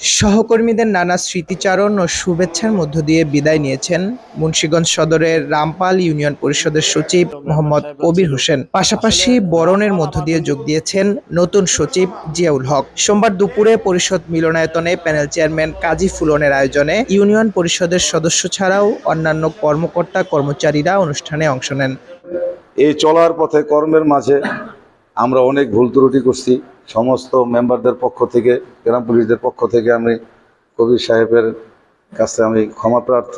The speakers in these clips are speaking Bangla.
সহকর্মীদের নানা স্মৃতিচারণ ও শুভেচ্ছার মধ্য দিয়ে বিদায় নিয়েছেন মুন্সীগঞ্জ সদরের রামপাল ইউনিয়ন পরিষদের সচিব মোহাম্মদ কবির হোসেন। পাশাপাশি বরণের মধ্য দিয়ে যোগ দিয়েছেন নতুন সচিব জিয়াউল হক। সোমবার দুপুরে পরিষদ মিলনায়তনে প্যানেল চেয়ারম্যান কাজী ফুলনের আয়োজনে ইউনিয়ন পরিষদের সদস্য ছাড়াও অন্যান্য কর্মকর্তা কর্মচারীরা অনুষ্ঠানে অংশ নেন। এই চলার পথে কর্মের মাঝে আমরা অনেক ভুল ত্রুটি করছি। সমস্ত মেম্বারদের পক্ষ থেকে, গ্রাম পুলিশদের পক্ষ থেকে আমি কবির সাহেবের কাছে আমি ক্ষমা প্রার্থ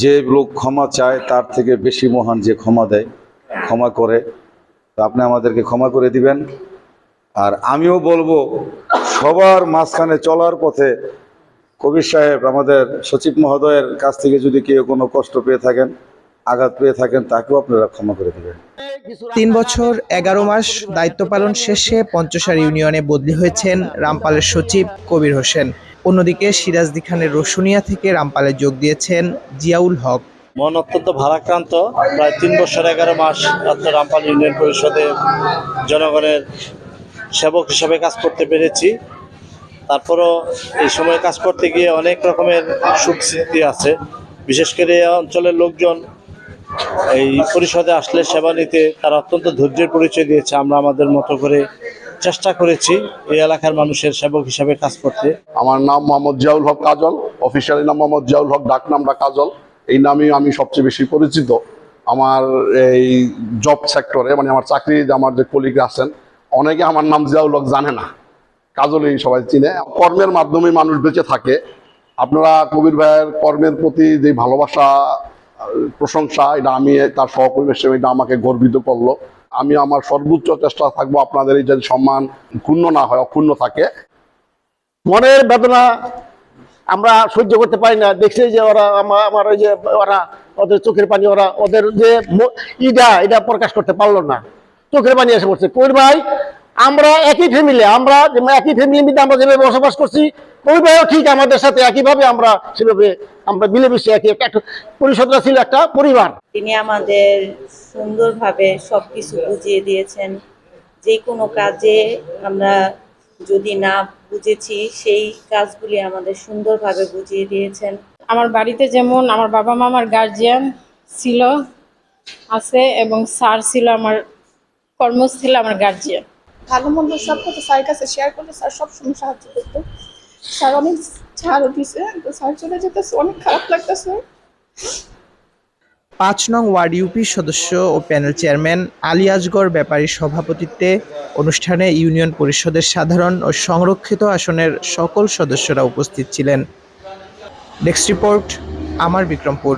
যে লোক ক্ষমা চায়, তার থেকে বেশি মহান যে ক্ষমা দেয়, ক্ষমা করে। তো আপনি আমাদেরকে ক্ষমা করে দিবেন। আর আমিও বলব, সবার মাঝখানে চলার পথে কবির সাহেব আমাদের সচিব মহোদয়ের কাছ থেকে যদি কেউ কোনো কষ্ট পেয়ে থাকেন, আঘাত পেয়ে থাকেন, তাকেও আপনারা ক্ষমা করে দেবেন। তিন বছর, এগারো মাস দায়িত্ব পালন শেষে পঞ্চসার ইউনিয়নে বদলি হয়েছেন রামপালের সচিব কবির হোসেন। অন্যদিকে সিরাজদি খানের রসুনিয়া থেকে রামপালে যোগ দিয়েছেন জিয়াউল হক। মন অত্যন্ত ভারাক্রান্ত। প্রায় তিন বছর, এগারো মাস রাত্র রামপাল ইউনিয়ন পরিষদে জনগণের সেবক হিসাবে কাজ করতে পেরেছি। তারপরও এই সময় কাজ করতে গিয়ে অনেক রকমের সুখ আছে। বিশেষ করে অঞ্চলের লোকজন এই পরিষদে আসলে সেবা নিতে তারা অত্যন্ত ধৈর্যের পরিচয় দিয়েছে। আমরা আমাদের মতো করে চেষ্টা করেছি এই এলাকার মানুষের সেবক হিসাবে কাজ করতে। আমার নাম মোহাম্মদ জিয়াউল হক কাজল, অফিসিয়ালি নাম মোহাম্মদ জিয়াউল হক, ডাক নামটা কাজল। এই নামে আমি সবচেয়ে বেশি পরিচিত। আমার এই জব সেক্টরে মানে আমার চাকরি, আমার যে কলিগ আছেন, অনেকে আমার নাম জিয়াউল হক জানে না। কাজলই সবাই চিনে। কর্মের মাধ্যমে মানুষ বেঁচে থাকে। আপনারা কবির ভাইয়ের কর্মের প্রতি যে ভালোবাসা প্রশংসা, এটা আমি তার সহকর্মী হিসেবে এটা আমাকে গর্বিত করল। আমি আমার সর্বোচ্চ চেষ্টা থাকব আপনাদের এই যে সম্মান ক্ষুণ্ণ না হয়, অক্ষুণ্ণ থাকে। মনের বেদনা আমরা সহ্য করতে পারি না। দেখছি যে ওরা আমা- আমার ওই যে ওরা, ওদের চোখের পানি, ওরা ওদের যে ইটা এটা প্রকাশ করতে পারল না। চোখের পানি এসে পড়ছে। কবির ভাই আমরা একই ফ্যামিলি আমরা যে একই ফ্যামিলির মধ্যে আমরা যেভাবে বসবাস করছি কবির ঠিক আমাদের সাথে একইভাবে আমরা সেভাবে আমরা মিলেমিশে একই একটা একটা পরিষদরা ছিল একটা পরিবার। তিনি আমাদের সুন্দরভাবে সব কিছু বুঝিয়ে দিয়েছেন। যে কোনো কাজে আমরা যদি না বুঝেছি সেই কাজগুলি আমাদের সুন্দরভাবে বুঝিয়ে দিয়েছেন। আমার বাড়িতে যেমন আমার বাবা মা আমার গার্জিয়ান ছিল আছে এবং স্যার ছিল আমার কর্মস্থলে আমার গার্জিয়ান ভালো মন্দ সব কথা স্যারের কাছে শেয়ার করলে স্যার সবসময় সাহায্য করতো। স্যার অনেক ছাড়ও দিছে তো স্যার চলে যেতেছে, অনেক খারাপ লাগতেছে। পাঁচ নং ওয়ার্ড ইউপি সদস্য ও প্যানেল চেয়ারম্যান আলী আজগর ব্যাপারীর সভাপতিত্বে অনুষ্ঠানে ইউনিয়ন পরিষদের সাধারণ ও সংরক্ষিত আসনের সকল সদস্যরা উপস্থিত ছিলেন। ডেস্ক রিপোর্ট, আমার বিক্রমপুর।